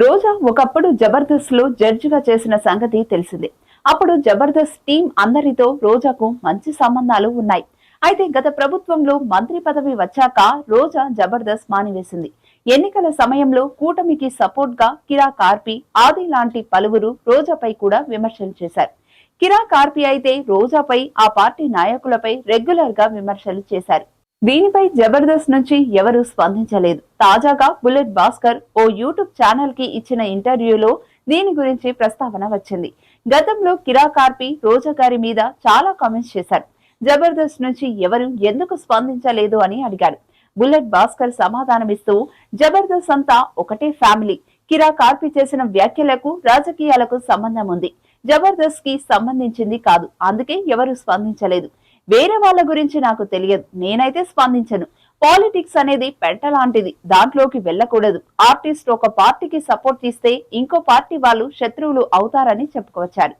రోజా ఒకప్పుడు జబర్దస్త్లో జడ్జిగా చేసిన సంగతి తెలిసిందే. అప్పుడు జబర్దస్త్ టీం అందరితో రోజాకు మంచి సంబంధాలు ఉన్నాయి. అయితే గత ప్రభుత్వంలో మంత్రి పదవి వచ్చాక రోజా జబర్దస్త్ మానివేసింది. ఎన్నికల సమయంలో కూటమికి సపోర్ట్గా కిరా కార్పి ఆది లాంటి పలువురు రోజాపై కూడా విమర్శలు చేశారు. కిరా కార్పి అయితే రోజాపై ఆ పార్టీ నాయకులపై రెగ్యులర్గా విమర్శలు చేశారు. దీనిపై జబర్దస్త్ నుంచి ఎవరూ స్పందించలేదు. తాజాగా బుల్లెట్ భాస్కర్ ఓ యూట్యూబ్ ఛానల్కి ఇచ్చిన ఇంటర్వ్యూలో దీని గురించి ప్రస్తావన వచ్చింది. గతంలో కిరా కార్పి రోజా గారి మీద చాలా కామెంట్స్ చేశారు. జబర్దస్త్ నుంచి ఎవరు ఎందుకు స్పందించలేదు అని అడిగాడు బుల్లెట్ భాస్కర్ సమాధానమిస్తూ జబర్దస్త్ అంతా ఒకటే ఫ్యామిలీ. కిరా కార్పి చేసిన వ్యాఖ్యలకు రాజకీయాలకు సంబంధం ఉంది. జబర్దస్త్కి సంబంధించింది కాదు. అందుకే ఎవరు స్పందించలేదు. వేరే వాళ్ళ గురించి నాకు తెలియదు. నేనైతే స్పందించను. పాలిటిక్స్ అనేది పెంట లాంటిది. దాంట్లోకి వెళ్ళకూడదు. ఆర్టిస్ట్ ఒక పార్టీకి సపోర్ట్ చేస్తే ఇంకో పార్టీ వాళ్ళు శత్రువులు అవుతారని చెప్పుకొచ్చారు